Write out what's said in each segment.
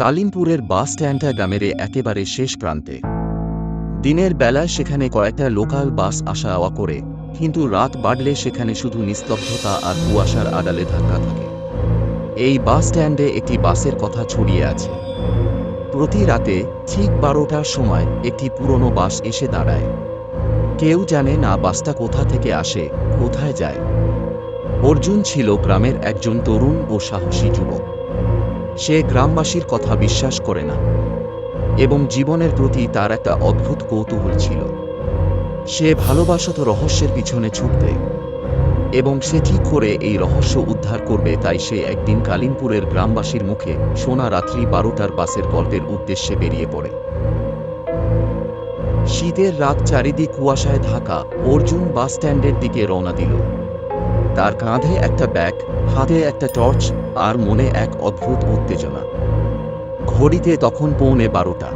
কালিমপুরের বাস স্ট্যান্ডটা গ্রামের একেবারে শেষ প্রান্তে। দিনের বেলায় সেখানে কয়েকটা লোকাল বাস আসা যাওয়া করে, কিন্তু রাত বাড়লে সেখানে শুধু নিস্তব্ধতা আর কুয়াশার আড়ালে ধাক্কা থাকে। এই বাস স্ট্যান্ডে একটি বাসের কথা ছড়িয়ে আছে। প্রতি রাতে ঠিক বারোটার সময় একটি পুরনো বাস এসে দাঁড়ায়। কেউ জানে না বাসটা কোথা থেকে আসে, কোথায় যায়। অর্জুন ছিল গ্রামের একজন তরুণ ও সাহসী যুবক। সে গ্রামবাসীর কথা বিশ্বাস করে না। এবং জীবনের প্রতি তার একটা অদ্ভুত কৌতূহল ছিল। সে ভালোবাসত রহস্যের পিছনে ছুটতে। এবং সে ঠিক করে এই রহস্য উদ্ধার করবে তাই সে একদিন কালিমপুরের গ্রামবাসীর মুখে সোনা রাত্রি বারোটার বাসের গল্পের উদ্দেশ্যে বেরিয়ে পড়ে। শীতের রাত চারিদিক কুয়াশায় ঢাকা, অর্জুন বাস স্ট্যান্ডের দিকে রওনা দিল। তার কাঁধে একটা ব্যাগ, হাতে একটা টর্চ আর মনে এক অদ্ভুত উত্তেজনা। ঘড়িতে তখন পৌনে বারোটা।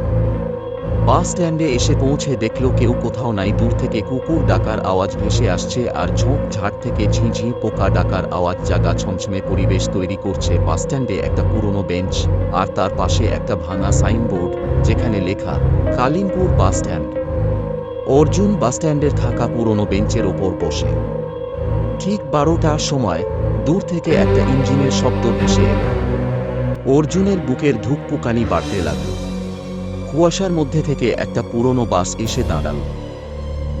বাস স্ট্যান্ডে এসে পৌঁছে দেখল কেউ কোথাও নাই, দূর থেকে কুকুর ডাকার আওয়াজ ভেসে আসছে আর ঝোঁক ঝাড় থেকে ঝিঁঝি পোকা ডাকার আওয়াজ জাগা ছমছমে পরিবেশ তৈরি করছে। বাস স্ট্যান্ডে একটা পুরনো বেঞ্চ আর তার পাশে একটা ভাঙা সাইনবোর্ড যেখানে লেখা, কালিমপুর বাস স্ট্যান্ড। অর্জুন বাস স্ট্যান্ডের থাকা পুরনো বেঞ্চের ওপর বসে। ঠিক বারোটার সময় দূর থেকে একটা ইঞ্জিনের শব্দ ভেসে এল। অর্জুনের বুকের ধুকপুকানি বাড়তে লাগল। কুয়াশার মধ্যে থেকে একটা পুরনো বাস এসে দাঁড়াল।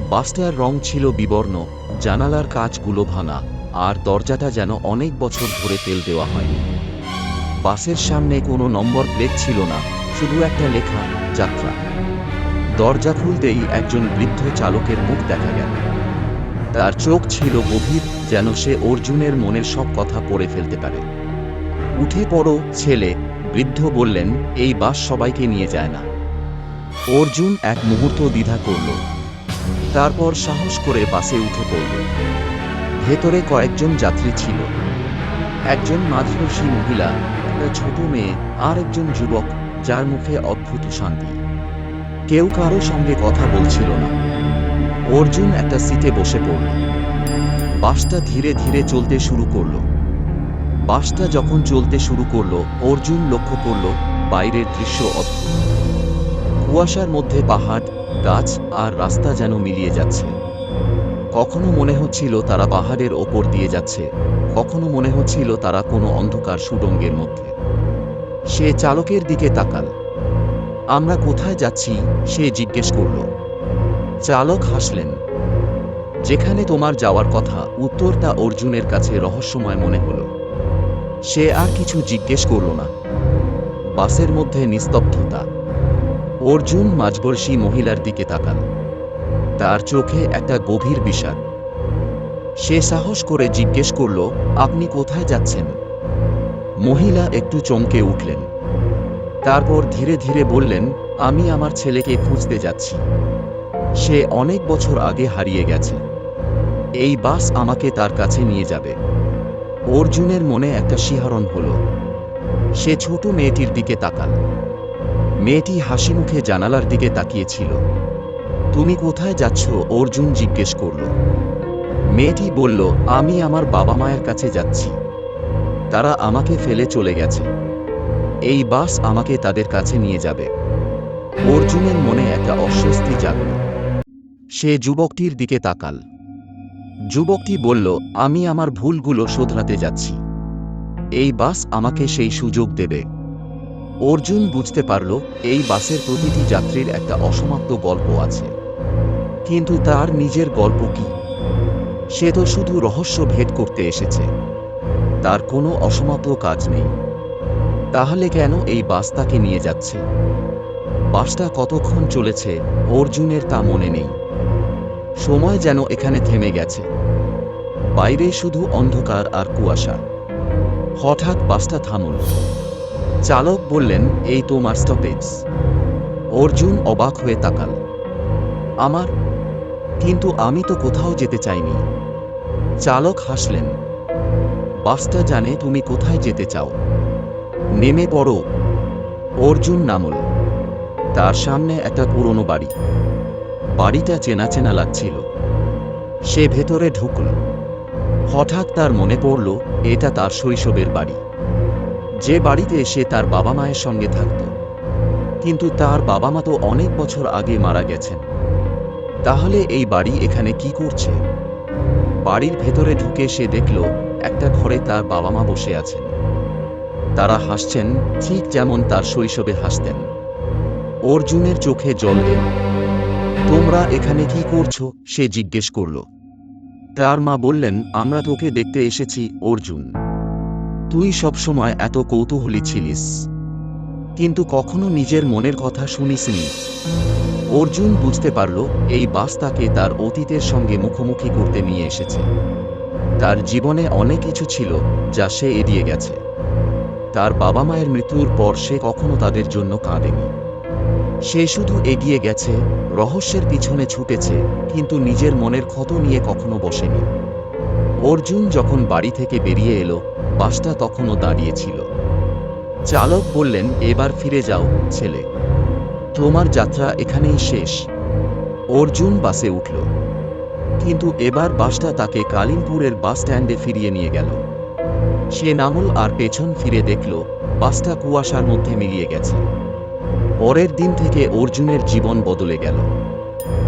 বাসটার রং ছিল বিবর্ণ, জানালার কাচগুলো ভাঙা, আর দরজাটা যেন অনেক বছর ধরে তেল দেওয়া হয়নি। বাসের সামনে কোনো নম্বর প্লেট ছিল না, শুধু একটা লেখা, যাত্রা। দরজা খুলতেই একজন বৃদ্ধ চালকের মুখ দেখা গেল। তার চোখ ছিল গভীর, যেন সে অর্জুনের মনের সব কথা পড়ে ফেলতে পারে। উঠে পড়ো, ছেলে, বৃদ্ধ বললেন, এই বাস সবাইকে নিয়ে যায় না। অর্জুন এক মুহূর্ত দ্বিধা করল। তারপর সাহস করে বাসে উঠে পড়ল। ভেতরে কয়েকজন যাত্রী ছিল। একজন মাঝবয়সী মহিলা, একটা ছোট মেয়ে, আর একজন যুবক, যার মুখে অদ্ভুত শান্তি। কেউ কারও সঙ্গে কথা বলছিল না। অর্জুন একটা সিটে বসে পড়ল। বাসটা ধীরে ধীরে চলতে শুরু করল। বাসটা যখন চলতে শুরু করল, অর্জুন লক্ষ্য করল বাইরের দৃশ্য অদ্ভুত। কুয়াশার মধ্যে পাহাড়, গাছ আর রাস্তা যেন মিলিয়ে যাচ্ছে। কখনো মনে হচ্ছিল তারা পাহাড়ের ওপর দিয়ে যাচ্ছে, কখনো মনে হচ্ছিল তারা কোনো অন্ধকার সুডঙ্গের মধ্যে। সে চালকের দিকে তাকাল। আমরা কোথায় যাচ্ছি? সে জিজ্ঞেস করল। চালক হাসলেন। যেখানে তোমার যাওয়ার কথা, উত্তরটা অর্জুনের কাছে রহস্যময় মনে হলো। সে আর কিছু জিজ্ঞেস করল না। বাসের মধ্যে নিস্তব্ধতা। অর্জুন মাঝবর্ষী মহিলার দিকে তাকাল। তার চোখে একটা গভীর বিষাদ। সে সাহস করে জিজ্ঞেস করল, আপনি কোথায় যাচ্ছেন? মহিলা একটু চমকে উঠলেন। তারপর ধীরে ধীরে বললেন, আমি আমার ছেলেকে খুঁজতে যাচ্ছি। সে অনেক বছর আগে হারিয়ে গেছে। এই বাস আমাকে তার কাছে নিয়ে যাবে। অর্জুনের মনে একটা শিহরণ হল। সে ছোট মেয়েটির দিকে তাকাল। মেয়েটি হাসি মুখে জানালার দিকে তাকিয়েছিল। তুমি কোথায় যাচ্ছ? অর্জুন জিজ্ঞেস করল। মেয়েটি বলল, আমি আমার বাবা মায়ের কাছে যাচ্ছি। তারা আমাকে ফেলে চলে গেছে। এই বাস আমাকে তাদের কাছে নিয়ে যাবে। অর্জুনের মনে একটা অস্বস্তি জাগল। সে যুবকটির দিকে তাকাল। যুবকটি বলল, আমি আমার ভুলগুলো শোধরাতে যাচ্ছি। এই বাস আমাকে সেই সুযোগ দেবে অর্জুন বুঝতে পারল, এই বাসের প্রতিটি যাত্রীর একটা অসমাপ্ত গল্প আছে। কিন্তু তার নিজের গল্প কি? সে তো শুধু রহস্য ভেদ করতে এসেছে। তার কোনো অসমাপ্ত কাজ নেই। তাহলে কেন এই বাস তাকে নিয়ে যাচ্ছে? বাসটা কতক্ষণ চলেছে, অর্জুনের তা মনে নেই। সময় যেন এখানে থেমে গেছে। বাইরে শুধু অন্ধকার আর কুয়াশা। হঠাৎ বাসটা থামল। চালক বললেন, এই তোমার স্টপেজ অর্জুন অবাক হয়ে তাকাল। আমার? কিন্তু আমি তো কোথাও যেতে চাইনি। চালক হাসলেন। বাসটা জানে তুমি কোথায় যেতে চাও। নেমে পড়ো। অর্জুন নামল। তার সামনে একটা পুরনো বাড়ি। বাড়িটা চেনা চেনা লাগছিল। সে ভেতরে ঢুকল। হঠাৎ তার মনে পড়ল, এটা তার শৈশবের বাড়ি। যে বাড়িতে সে তার বাবা মায়ের সঙ্গে থাকত। কিন্তু তার বাবা মা তো অনেক বছর আগে মারা গেছেন। তাহলে এই বাড়ি এখানে কি করছে? বাড়ির ভেতরে ঢুকে সে দেখল, একটা ঘরে তার বাবা মা বসে আছেন। তারা হাসছেন, ঠিক যেমন তার শৈশবে হাসতেন। অর্জুনের চোখে জল এল তোমরা এখানে কি করছ? সে জিজ্ঞেস করল। তার মা বললেন, আমরা তোকে দেখতে এসেছি, অর্জুন। তুই সবসময় এত কৌতূহলী ছিলিস। কিন্তু কখনো নিজের মনের কথা শুনিসনি। অর্জুন বুঝতে পারল, এই বাস তাকে তার অতীতের সঙ্গে মুখোমুখি করতে নিয়ে এসেছে। তার জীবনে অনেক কিছু ছিল, যা সে এড়িয়ে গেছে। তার বাবা মায়ের মৃত্যুর পর সে কখনো তাদের জন্য কাঁদেনি। সে শুধু এগিয়ে গেছে, রহস্যের পিছনে ছুটেছে, কিন্তু নিজের মনের ক্ষত নিয়ে কখনো বসেনি। অর্জুন যখন বাড়ি থেকে বেরিয়ে এলো, বাসটা তখনও দাঁড়িয়েছিল চালক বললেন, এবার ফিরে যাও, ছেলে। তোমার যাত্রা এখানেই শেষ। অর্জুন বাসে উঠল। কিন্তু এবার বাসটা তাকে কালিমপুরের বাস স্ট্যান্ডে ফিরিয়ে নিয়ে গেল। সে নামল আর পেছন ফিরে দেখল, বাসটা কুয়াশার মধ্যে মিলিয়ে গেছে। পরের দিন থেকে অর্জুনের জীবন বদলে গেল।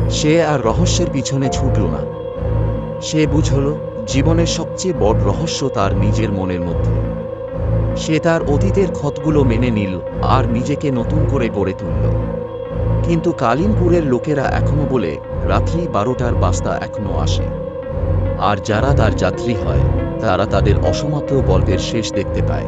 সে আর রহস্যের পিছনে ছুটল না। সে বুঝল, জীবনের সবচেয়ে বড় রহস্য তার নিজের মনের মধ্যে। সে তার অতীতের ক্ষতগুলো মেনে নিল আর নিজেকে নতুন করে গড়ে তুলল। কিন্তু কালিমপুরের লোকেরা এখনও বলে, রাত্রি বারোটার বাস্তা এখনও আসে। আর যারা তার যাত্রী হয়, তারা তাদের অসমাপ্ত গল্পের শেষ দেখতে পায়।